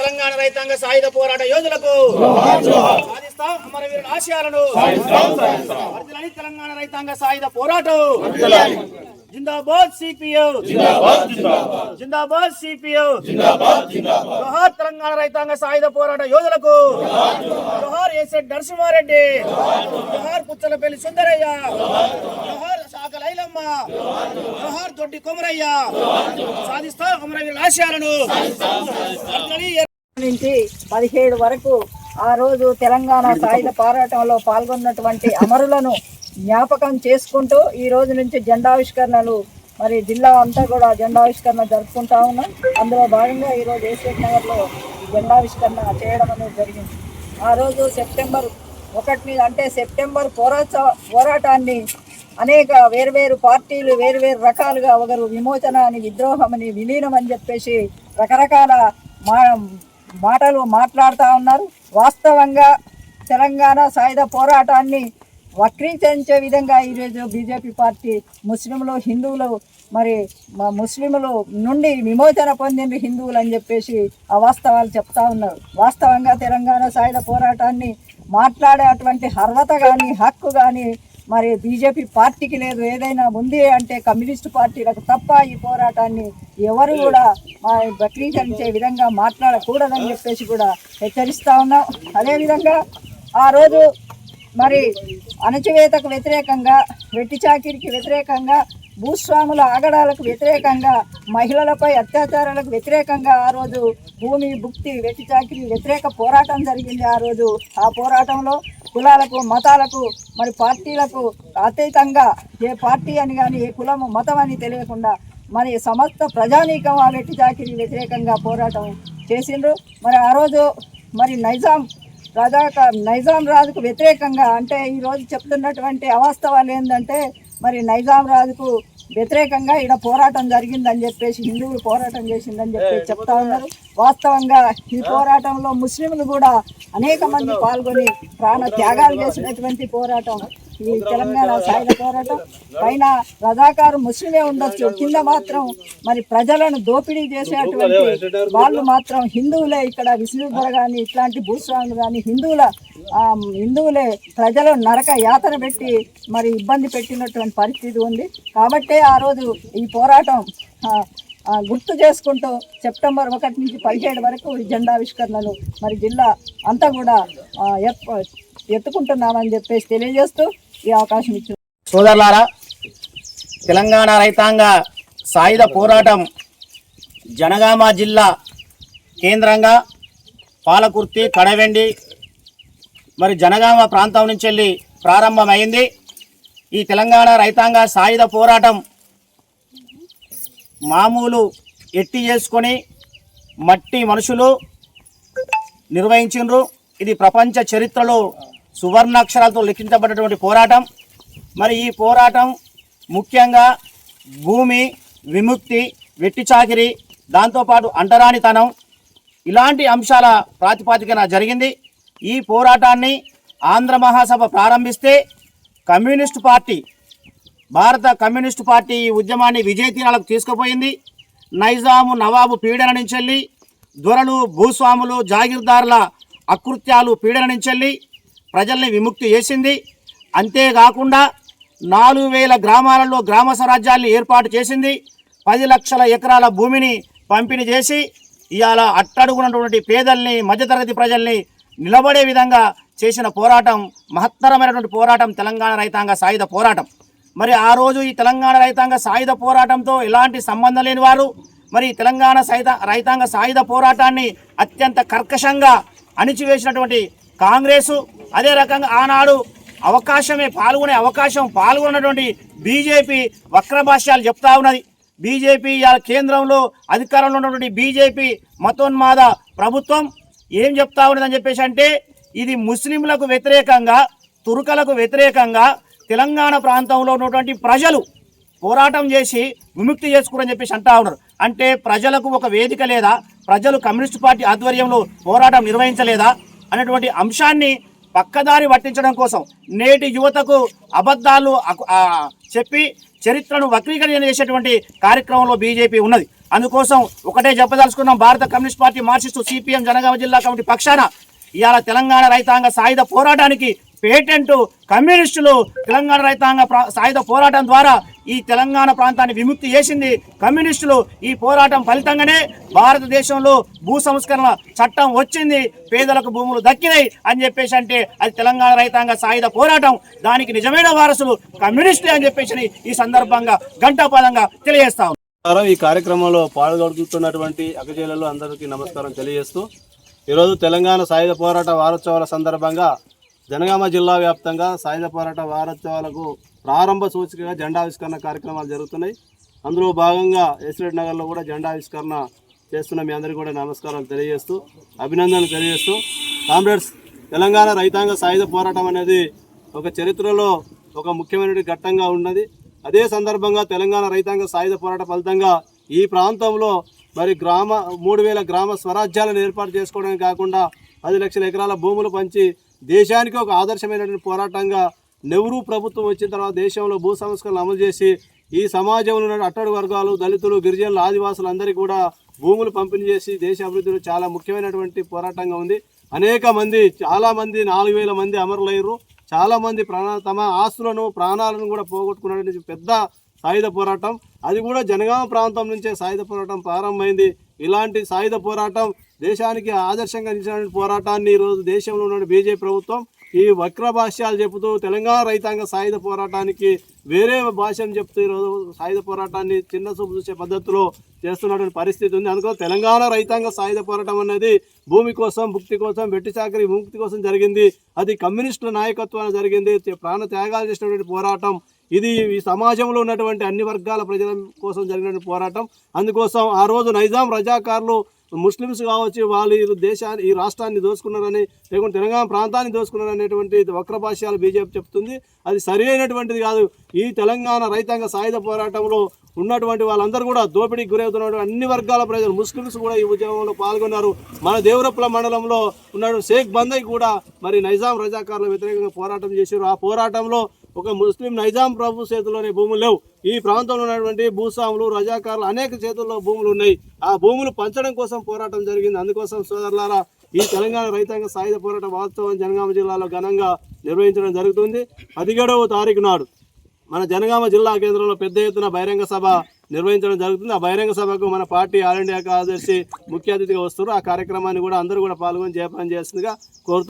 తెలంగాణ రైతాంగ సాయుధ పోరాట యోధులకు సాధిస్తాం అమరవీరుల ఆశయాలను. వర్ధిల్లాలి తెలంగాణ రైతాంగ సాయుధ పోరాటం. జిందాబాద్ సిపియు. జిందాబాద్ సిపిఓ జోహార్ తెలంగాణ రైతాంగ సాయుధ పోరాట యోధులకు. జోహార్ ఏసెడ్ నరసింహారెడ్డి. జోహార్ పుచ్చలపల్లి సుందరయ్య. జోహార్ శాఖ లైలమ్మ. జోహార్ దొడ్డి కొమరయ్య. సాధిస్తాం అమరవీరుల ఆశయాలను. నుంచి పదిహేడు వరకు ఆ రోజు తెలంగాణ సాయుధ పోరాటంలో పాల్గొన్నటువంటి అమరులను జ్ఞాపకం చేసుకుంటూ ఈ రోజు నుంచి జెండావిష్కరణలు మరి జిల్లా అంతా కూడా జెండావిష్కరణ జరుపుకుంటా ఉన్నాం. అందులో భాగంగా ఈ రోజు ఏసీఎఫ్ నగర్లో జెండావిష్కరణ చేయడం అనేది జరిగింది. ఆ రోజు సెప్టెంబర్ ఒకటిని అంటే సెప్టెంబర్ పోరాట పోరాటాన్ని అనేక వేరువేరు పార్టీలు వేరువేరు రకాలుగా ఒకరు విమోచన అని విద్రోహం అని విలీనం అని చెప్పేసి రకరకాల మా మాటలు మాట్లాడుతూ ఉన్నారు. వాస్తవంగా తెలంగాణ సాయుధ పోరాటాన్ని వక్రీకరించే విధంగా ఈరోజు బీజేపీ పార్టీ ముస్లింలు హిందువులు మరి మా ముస్లింలు నుండి విమోచన పొందింది హిందువులు అని చెప్పేసి అవాస్తవాలు చెప్తా ఉన్నారు. వాస్తవంగా తెలంగాణ సాయుధ పోరాటాన్ని మాట్లాడే అటువంటి అర్హత కానీ హక్కు కానీ మరి బీజేపీ పార్టీకి లేదు ఏదైనా ఉంది అంటే కమ్యూనిస్ట్ పార్టీలకు తప్ప ఈ పోరాటాన్ని ఎవరు కూడా వక్రీకరించే విధంగా మాట్లాడకూడదని చెప్పేసి కూడా హెచ్చరిస్తూ ఉన్నాం. అదేవిధంగా ఆ రోజు మరి అణచివేతకు వ్యతిరేకంగా వెట్టి చాకిరికి వ్యతిరేకంగా భూస్వాముల ఆగడాలకు వ్యతిరేకంగా మహిళలపై అత్యాచారాలకు వ్యతిరేకంగా ఆ రోజు భూమి భుక్తి వెట్టి చాకిరి వ్యతిరేక పోరాటం జరిగింది ఆ రోజు. ఆ పోరాటంలో కులాలకు మతాలకు మరి పార్టీలకు అతీతంగా ఏ పార్టీ అని కానీ ఏ కులము మతం అని తెలియకుండా మరి సమస్త ప్రజానీకం ఆ వెట్టి చాకిరి వ్యతిరేకంగా పోరాటం చేసిండ్రు. మరి ఆ రోజు మరి నైజాం రజాక నైజాం రాజుకు వ్యతిరేకంగా అంటే ఈరోజు చెప్తున్నటువంటి అవాస్తవాలు ఏంటంటే మరి నైజాం రాజుకు వ్యతిరేకంగా ఇక్కడ పోరాటం జరిగిందని చెప్పేసి హిందువులు పోరాటం చేసిందని చెప్పి చెప్తా ఉన్నారు. వాస్తవంగా ఈ పోరాటంలో ముస్లింలు కూడా అనేక మంది పాల్గొని ప్రాణ త్యాగాలు చేసినటువంటి పోరాటం. ఈ తెలంగాణ సాయుధ పోరాటం పైన రజాకారు ముస్లిమే ఉండొచ్చు. కింద మాత్రం మరి ప్రజలను దోపిడీ చేసేటువంటి వాళ్ళు మాత్రం హిందువులే ఇక్కడ విష్ణుధర కానీ ఇట్లాంటి భూస్వాములు కానీ హిందువుల హిందువులే ప్రజలు నరక యాతన పెట్టి మరి ఇబ్బంది పెట్టినటువంటి పరిస్థితి ఉంది. కాబట్టే ఆ రోజు ఈ పోరాటం గుర్తు చేసుకుంటూ సెప్టెంబర్ ఒకటి నుంచి పదిహేడు వరకు ఈ జెండావిష్కరణలు మరి జిల్లా అంతా కూడా ఎత్తుకుంటున్నామని చెప్పేసి తెలియజేస్తూ ఈ అవకాశం ఇచ్చారు సోదరులారా తెలంగాణ రైతాంగ సాయుధ పోరాటం జనగామ జిల్లా కేంద్రంగా పాలకుర్తి కడవెండి మరి జనగామ ప్రాంతం నుంచి వెళ్ళి ప్రారంభమైంది. ఈ తెలంగాణ రైతాంగ సాయుధ పోరాటం మామూలు ఎట్టి చేసుకొని మట్టి మనుషులు నిర్వహించిండ్రు. ఇది ప్రపంచ చరిత్రలో సువర్ణాక్షరాలతో లిఖించబడినటువంటి పోరాటం. మరి ఈ పోరాటం ముఖ్యంగా భూమి విముక్తి వెట్టి చాకిరి దాంతోపాటు అంటరానితనం ఇలాంటి అంశాల ప్రాతిపాదికన జరిగింది. ఈ పోరాటాన్ని ఆంధ్ర మహాసభ ప్రారంభిస్తే కమ్యూనిస్టు పార్టీ భారత కమ్యూనిస్టు పార్టీ ఈ ఉద్యమాన్ని విజయతీరాలకు తీసుకుపోయింది. నైజాము నవాబు పీడన నుంచెల్లి దొరలు భూస్వాములు జాగీర్దారుల అకృత్యాలు పీడన నుంచెల్లి ప్రజల్ని విముక్తి చేసింది. అంతేకాకుండా నాలుగు వేల గ్రామాలలో గ్రామ స్వరాజ్యాల్ని ఏర్పాటు చేసింది. పది లక్షల ఎకరాల భూమిని పంపిణీ చేసి ఇవాళ అట్టడుగునటువంటి పేదల్ని మధ్యతరగతి ప్రజల్ని నిలబడే విధంగా చేసిన పోరాటం మహత్తరమైనటువంటి పోరాటం తెలంగాణ రైతాంగ సాయుధ పోరాటం. మరి ఆ రోజు ఈ తెలంగాణ రైతాంగ సాయుధ పోరాటంతో ఎలాంటి సంబంధం లేని వారు మరి తెలంగాణ సాయుధ రైతాంగ సాయుధ పోరాటాన్ని అత్యంత కర్కశంగా అణిచివేసినటువంటి కాంగ్రెసు అదే రకంగా ఆనాడు అవకాశమే పాల్గొనే అవకాశం పాల్గొన్నటువంటి బీజేపీ వక్రభాష్యాలు చెప్తా ఉన్నది. బీజేపీ ఇవాళ కేంద్రంలో అధికారంలో ఉన్నటువంటి బీజేపీ మతోన్మాద ప్రభుత్వం ఏం చెప్తా ఉన్నదని చెప్పేసి అంటే ఇది ముస్లింలకు వ్యతిరేకంగా తురుకలకు వ్యతిరేకంగా తెలంగాణ ప్రాంతంలో ఉన్నటువంటి ప్రజలు పోరాటం చేసి విముక్తి చేసుకురని చెప్పేసి అంటా ఉన్నారు. అంటే ప్రజలకు ఒక వేదిక లేదా ప్రజలు కమ్యూనిస్ట్ పార్టీ ఆధ్వర్యంలో పోరాటం నిర్వహించలేదా? అనేటువంటి అంశాన్ని పక్కదారి పట్టించడం కోసం నేటి యువతకు అబద్ధాలు చెప్పి చరిత్రను వక్రీకరణ చేసేటువంటి కార్యక్రమంలో బీజేపీ ఉన్నది. అందుకోసం ఒకటే చెప్పదలుచుకున్నాం భారత communist party Marxist CPM Jangaon జిల్లా కమిటీ పక్షాన ఇవాళ తెలంగాణ రైతాంగ సాయుధ పోరాటానికి పేటెంట్ కమ్యూనిస్టులు తెలంగాణ రైతాంగ ప్రా- సాయుధ పోరాటం ద్వారా ఈ తెలంగాణ ప్రాంతాన్ని విముక్తి చేసింది కమ్యూనిస్టులు. ఈ పోరాటం ఫలితంగానే భారతదేశంలో భూ సంస్కరణ చట్టం వచ్చింది. పేదలకు భూములు దక్కినాయి అని చెప్పేసి అంటే అది తెలంగాణ రైతాంగ సాయుధ పోరాటం. దానికి నిజమైన వారసులు కమ్యూనిస్టులే అని చెప్పేసి ఈ సందర్భంగా గంటాపాదంగా తెలియజేస్తాం. ఈ కార్యక్రమంలో పాల్గొడుతున్నటువంటి అగజేలలో అందరికీ నమస్కారం తెలియజేస్తూ ఈరోజు తెలంగాణ సాయుధ పోరాట వారోత్సవాల సందర్భంగా జనగామ జిల్లా వ్యాప్తంగా సాయుధ పోరాట వారోత్సవాలకు ప్రారంభ సూచికగా జెండావిష్కరణ కార్యక్రమాలు జరుగుతున్నాయి. అందులో భాగంగా ఎస్రెడ్ నగర్లో కూడా జెండావిష్కరణ చేస్తున్న మీ అందరికీ కూడా నమస్కారాలు తెలియజేస్తూ అభినందనలు తెలియజేస్తూ కామ్రేడ్స్ తెలంగాణ రైతాంగ సాయుధ పోరాటం అనేది ఒక చరిత్రలో ఒక ముఖ్యమైన ఘట్టంగా ఉన్నది. అదే సందర్భంగా తెలంగాణ రైతాంగ సాయుధ పోరాట ఫలితంగా ఈ ప్రాంతంలో మరి గ్రామ మూడు వేల గ్రామ స్వరాజ్యాలను ఏర్పాటు చేసుకోవడమే కాకుండా పది లక్షల ఎకరాల భూములు పంచి దేశానికి ఒక ఆదర్శమైనటువంటి పోరాటంగా నెహ్రూ ప్రభుత్వం వచ్చిన తర్వాత దేశంలో భూ సంస్కరణలు అమలు చేసి ఈ సమాజంలో ఉన్న అట్టడి వర్గాలు దళితులు గిరిజనులు ఆదివాసులు అందరికీ కూడా భూములు పంపిణీ చేసి దేశ అభివృద్ధిలో చాలా ముఖ్యమైనటువంటి పోరాటంగా ఉంది. అనేక మంది చాలామంది నాలుగు వేల మంది అమరులయ్యారు. చాలామంది ప్రాణ తమ ఆస్తులను ప్రాణాలను కూడా పోగొట్టుకున్నటువంటి పెద్ద సాయుధ పోరాటం. అది కూడా జనగామ ప్రాంతం నుంచే సాయుధ పోరాటం ప్రారంభమైంది. ఇలాంటి సాయుధ పోరాటం దేశానికి ఆదర్శంగా నిలిచినటువంటి పోరాటాన్ని ఈరోజు దేశంలో ఉన్న బీజేపీ ప్రభుత్వం ఈ వక్ర భాష్యాలు చెబుతూ తెలంగాణ రైతాంగ సాయుధ పోరాటానికి వేరే భాషను చెప్తూ ఈరోజు సాయుధ పోరాటాన్ని చిన్న చూపు చూసే పద్ధతిలో చేస్తున్నటువంటి పరిస్థితి ఉంది. అందుకో తెలంగాణ రైతాంగ సాయుధ పోరాటం అనేది భూమి కోసం భుక్తి కోసం వెట్టి చాకరి విముక్తి కోసం జరిగింది. అది కమ్యూనిస్టుల నాయకత్వాన్ని జరిగింది. ప్రాణ త్యాగాలు చేసినటువంటి పోరాటం ఇది ఈ సమాజంలో ఉన్నటువంటి అన్ని వర్గాల ప్రజల కోసం జరిగినటువంటి పోరాటం. అందుకోసం ఆ రోజు నైజాం రజాకారులు ముస్లిమ్స్ కావచ్చు వాళ్ళు ఈ దేశాన్ని ఈ రాష్ట్రాన్ని దోసుకున్నారని లేకుంటే తెలంగాణ ప్రాంతాన్ని దోసుకున్నారు అనేటువంటి భాష్యాలు బీజేపీ చెప్తుంది. అది సరి అయినటువంటిది కాదు. ఈ తెలంగాణ రైతాంగ సాయుధ పోరాటంలో ఉన్నటువంటి వాళ్ళందరూ కూడా దోపిడీకి గురవుతున్నటువంటి అన్ని వర్గాల ప్రజలు ముస్లిమ్స్ కూడా ఈ ఉద్యమంలో పాల్గొన్నారు. మన దేవరపుల మండలంలో ఉన్న షేక్ బందయ్ కూడా మరి నైజాం రజాకారుల వ్యతిరేకంగా పోరాటం చేశారు. ఆ పోరాటంలో ఒక ముస్లిం నైజాం ప్రభు చేతుల్లోనే భూములు లేవు. ఈ ప్రాంతంలో ఉన్నటువంటి భూస్వాములు రజాకారులు అనేక చేతుల్లో భూములు ఉన్నాయి. ఆ భూములు పంచడం కోసం పోరాటం జరిగింది. అందుకోసం సోదరులారా ఈ తెలంగాణ రైతాంగ సాయుధ పోరాట వాస్తవం జనగామ జిల్లాలో ఘనంగా నిర్వహించడం జరుగుతుంది. పదిహేడవ తారీఖు నాడు మన జనగామ జిల్లా కేంద్రంలో పెద్ద ఎత్తున బహిరంగ సభ నిర్వహించడం జరుగుతుంది. ఆ బహిరంగ సభకు మన పార్టీ ఆల్ ఇండియా కార్యదర్శి ముఖ్య అతిథిగా వస్తున్నారు. ఆ కార్యక్రమాన్ని కూడా అందరూ కూడా పాల్గొని జయప్రదం చేస్తుందిగా కోరుతూ